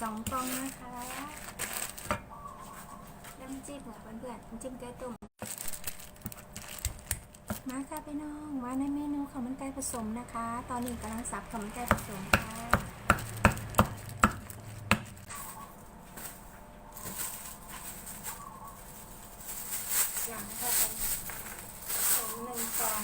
สองกล่องนะคะน้ำจิ้มค่ะเพื่อนๆน้ำจิ้มไก่ตุ่มมาค่ะพี่น้องมาในเมนูข้าวมันไก่ผสมนะคะ ตอนนี้กำลังสับข้าวมันไก่ผสมค่ะอย่างเข้าไปผงหนึ่งกล่อง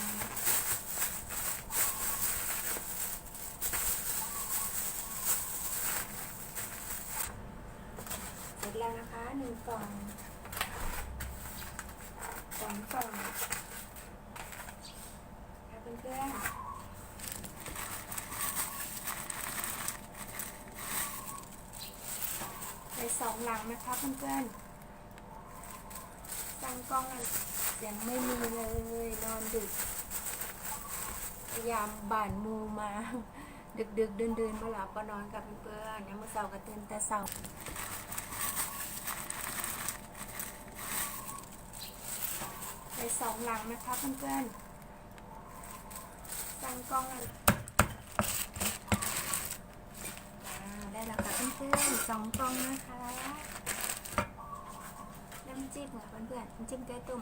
เสร็จแล้วนะคะ หนึ่งกล่องสองกล่องค่ะเพื่อนๆไปสองหลังนะคะเพื่อนๆสั่งกล้องยังไม่มีเลยนอนดึก พยายามบ่านมูมา ดึกดึกๆเดินเดินๆมาหลับก็นอนกับเพื่อนๆยังมาเสาร์ก็ตื่นแต่เสาร์ ไปสองหลังนะคะเพื่อนๆสั่งกล้องอะอ่าได้แล้วค่ะเพื่อนๆสองกล้องนะคะน้ำจิ้มค่ะเพื่อนๆน้ำจิ้มไก่ต้ม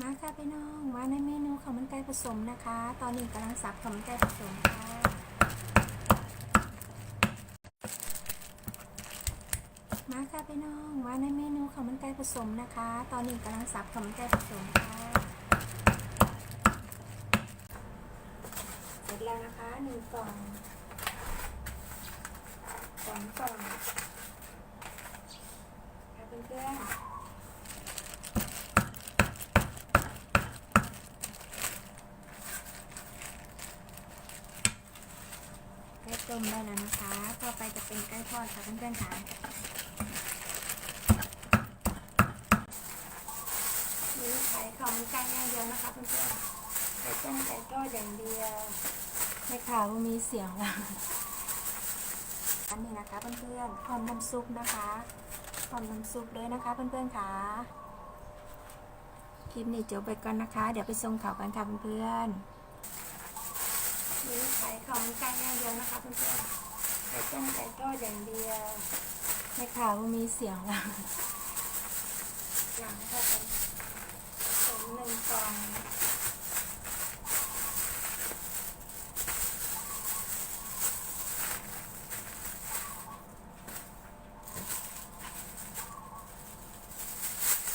มาค่ะพี่น้องมาในเมนูข้าวมันไก่ผสมนะคะ ตอนนี้กำลังสับข้าวมันไก่ผสมค่ะ มาค่ะ พี่น้องมาในเมนูข้าวมันไก่ผสมนะคะ ตอนนี้กำลังสับข้าวมันไก่ผสมค่ะ เสร็จแล้วนะคะหนึ่งกล่องสองกล่องค่ะเพื่อนไก่ต้มได้แล้วนะคะ ต่อไปจะเป็นไก่ทอดค่ะเพื่อนๆค่ะ มี ขายของมันไก่อย่างเดียวนะคะเพื่อนๆไก่ต้มไก่ทอดอย่างเดียวไม่ข่าวว่ามีเสียงและอันนี้นะคะเพื่อนๆพร้อมน้ำซุปนะคะพร้อมน้ำซุปเลยนะคะเพื่อนๆค่ะคลิปนี้จบไปก่อนนะคะ เดี๋ยวไปส่งข่าวกันค่ะเพื่อนๆมีขายของมันไก่อย่างเดียวนะคะเพื่อนๆไก่ต้มไก่ทอดอย่างเดียวไม่ข่าวว่ามีเสียงและอย่างเข้าไปผม หนึ่งกล่อง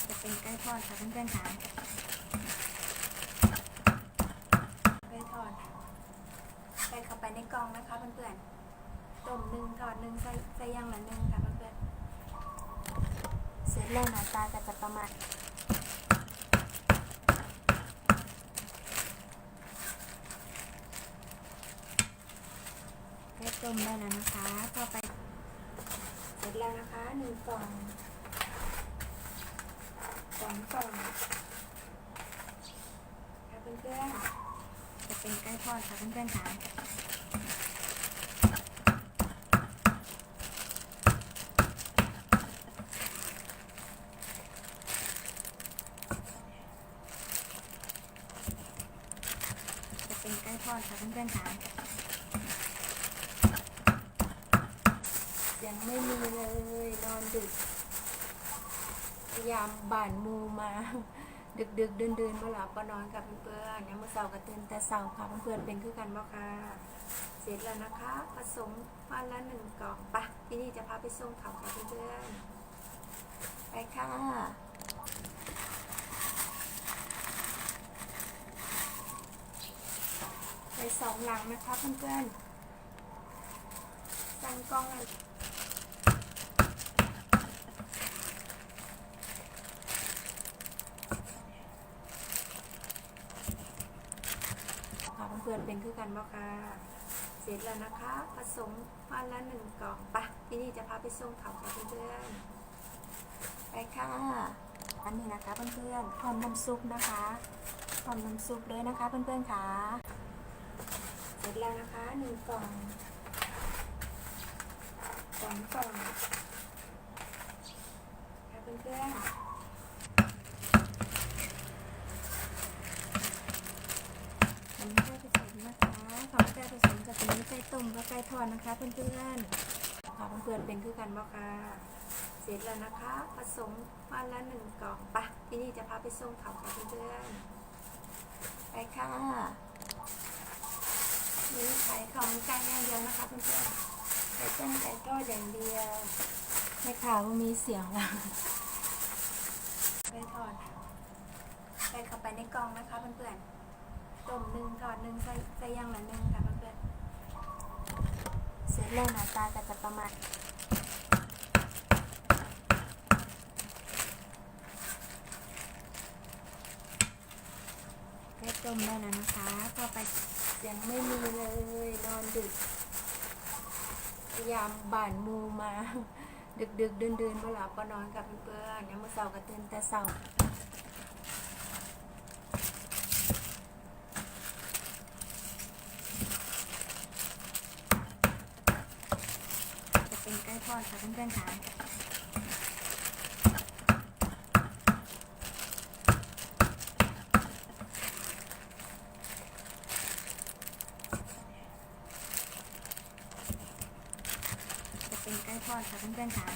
จะเป็นไก่ทอดค่ะเพื่อนๆค่ะไก่ทอดใส่เข้าไปในกล่องนะคะเพื่อนๆต้มหนึ่งทอดหนึ่งใส่ใส่ย่างละหนึ่งค่ะเพื่อนๆเสร็จแล้วหน้าตาก็จะประมาณ ต้มได้แล้วนะคะต่อไป เสร็จแล้วนะคะหนึ่งกล่องสองกล่องค่ะเพื่อนๆจะเป็นไก่ทอดค่ะเพื่อนๆค่ะจะเป็นไก่ทอดค่ะเพื่อนๆค่ะ ยัง ไม่มีเลย นอนดึก พยายามบ่านมูมา ดึกดึกเดินเดินมาหลับก็นอนกับเพื่อนๆยังมาเสาร์ก็ตื่นแต่เสาร์ค่ะเพื่อนๆเป็นคือกันบ่ค่ะ เสร็จแล้วนะคะ ผสมวันละหนึ่งกล่องปะที่นี่จะพาไปส่งเขาค่ะเพื่อนๆไปค่ะไปสองหลังนะคะเพื่อนๆสั่งกล้องอะ พื่อนๆเป็นคือกันบ่ค่ะเสร็จแล้วนะคะ ผสมวันละหนึ่งกล่องปะที่นี่จะพาไปส่งเขาค่ะเพื่อนๆไปค่ะ อันนี้นะคะเพื่อนๆพร้อมน้ำซุปนะคะพร้อมน้ำซุปเลยนะคะเพื่อนๆค่ะ เสร็จแล้วนะคะหนึ่งกล่องสองกล่องค่ะเพื่อนๆ อันนี้ไก่ผสมนะคะของไก่ผสมกับตัวนี้ไก่ต้มกับไก่ทอดนะคะเพื่อนๆค่ะเพื่อนๆเป็นคือกันบ่ค่ะ เสร็จแล้วนะคะ ผสมวันละหนึ่งกล่องปะที่นี่จะพาไปส่งเขาค่ะเพื่อนๆไปค่ะนี่ขายของไก่อย่างเดียวนะคะเพื่อนๆไก่ต้มไก่ทอดอย่างเดียวไม่ข่าวว่ามีเสียงละไก่ทอดใส่เข้าไปในกล่องนะคะเพื่อนๆต้มหนึ่งทอดหนึ่งใส่ใส่ย่างละหนึ่งค่ะ เพื่อนๆเสร็จแล้วหน้าตาก็จะประมาณแค่ต้มได้แล้วนะคะต่อไปยังไม่มีเลยนอนดึกพยายามบ่านมูมา ดึกดึกเดินเดินๆบ่หลับก็นอนกับเพื่อนๆยังมาเสาร์ก็ตื่นแต่เสาร์ จะเป็นไก่ ทอดค่ะเพื่อนๆค่ะจะเป็นไก่ทอดค่ะเพื่อนๆค่ะ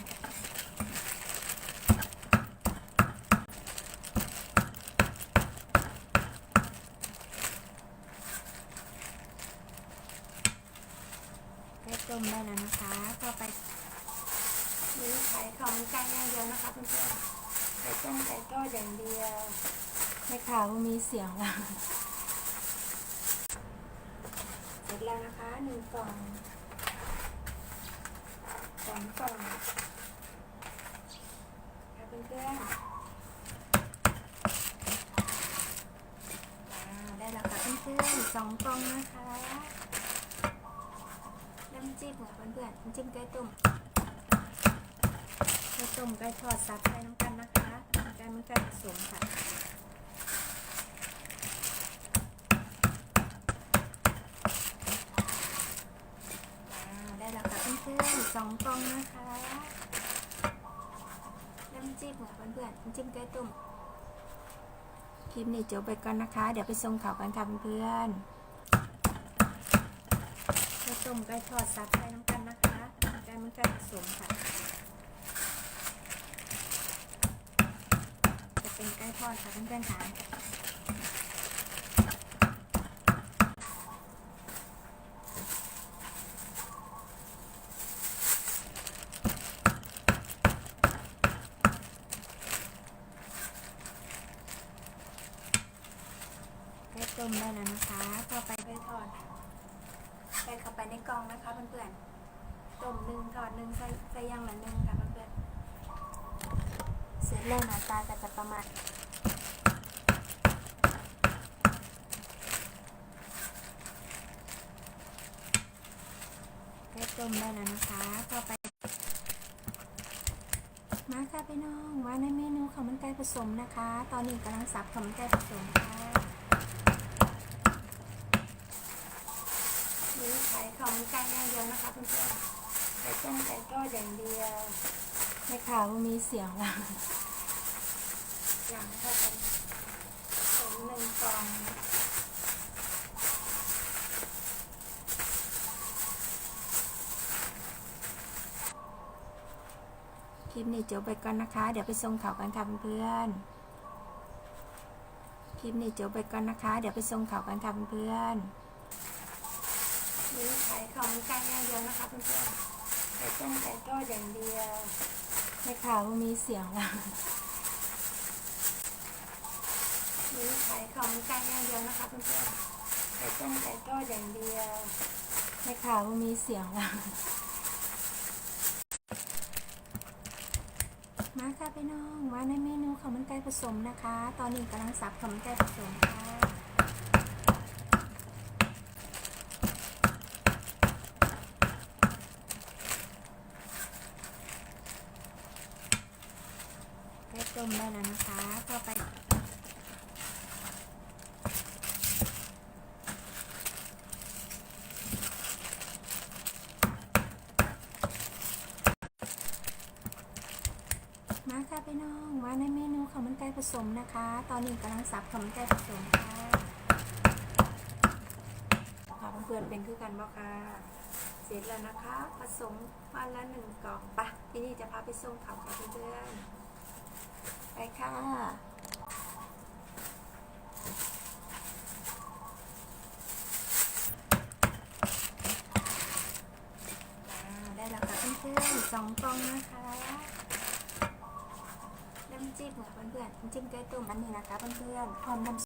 ไก่ต้มได้แล้วนะคะ ต่อไป นี่ขายของไก่อย่างเดียวนะคะเพื่อนๆไก่ต้มไก่ทอดอย่างเดียวไม่ข่าวมีเสียงและเสร็จแล้วนะคะหนึ่งกล่องสองกล่องค่ะเพื่อนๆได้แล้วค่ะเพื่อนๆสองกล่องนะคะน้ำจิ้มค่ะเพื่อนๆน้ำจิ้มไก่ต้ม ต้มไก่ทอดซับใส่น้ำกันนะคะไก่มันไก่ผสมค่ะได้แล้วค่ะเพื่อนๆสองกล่องนะคะน้ำจิ้มค่ะเพื่อนๆน้ำจิ้มไก่ต้มคลิปนี้จบไปก่อนนะคะ เดี๋ยวไปส่งข่าวกันค่ะเพื่อนๆไก่ต้มไก่ทอดซับใส่น้ำกันนะคะไก่มันไก่ผสมค่ะ จะเป็ นไก่ทอดค่ะเพื่อนๆค่ะไก่ต้มได้แล้วนะคะต่อไปไก่ทอดใส่เข้าไปในกล่องนะคะเพื่อนๆต้มหนึ่งทอดหนึ่งใส่ใส่ย่างละหนึ่งค่ะ เพื่อนๆเสร็จแล้วหนาตาก็จะประมาณแค่ต้มได้แล้วนะคะต่อไป มาค่ะพี่น้องมาในเมนูข้าวมันไก่ผสมนะคะ ตอนนี้กำลังสับข้าวมันไก่ผสมค่ะนี่ขายข้าวมันไก่อย่างเดียวนะคะเพื่อนๆไก่ต้มไก่ทอดอย่างเดียวไม่ข่าวว่ามีเสียงและ อย่างก็เป็นผมหนึ่งกล่องคลิปนี้จบไปก่อนนะคะ เดี๋ยวไปส่งข่าวกันค่ะเพื่อนคลิปนี้จบไปก่อนนะคะ เดี๋ยวไปส่งข่าวกันค่ะเพื่อนนี่ขายของไก่อย่างเดียวนะคะเพื่อนๆไก่ต้มไก่ทอดอย่างเดียวไม่ข่าวมีเสียงละนี่ขายของไก่อย่างเดียวนะคะเพื่อนๆไก่ต้มไก่ทอดอย่างเดียวไม่ข่าวว่ามีเสียงละมาค่ะพี่น้องมาในเมนูข้าวมันไก่ผสมนะคะ ตอนนี้กำลังสับข้าวมันไก่ผสมค่ะ จะเป็นไก่ทอดค่ะเพื่อนๆค่ะเพื่อนๆเป็นคือกันบ่ค่ะเสร็จแล้วนะคะหนึ่งกล่องสองกล่องค่ะเพื่อนๆนี่ขายของไก่อย่างเดียวนะคะตอนนี้กำลังสับข้าวมันไก่ผสมนะคะ ตอนนี้กำลังสับข้าวมันไก่ผสมค่ะ แค่ต้มได้แล้วนะคะ ต่อไป มา ค่ะพี่น้องมาในเมนูข้าวมันไก่ผสมนะคะ ตอนนี้กำลังสับข้าวมันไก่ผสมค่ะเพื่อนๆเป็นคือกันบ่ค่ะเสร็จแล้วนะคะ ผสมวันละหนึ่งกล่องปะที่นี่จะพาไปส่งเขาค่ะเพื่อนๆไปค่ะได้แล้วค่ะเพื่อนๆสองกล่องนะคะน้ำจิ้มค่ะเพื่อนๆน้ำจิ้มไก่ต้มอันนี่นะคะเพื่อนๆพร้อมน้ำ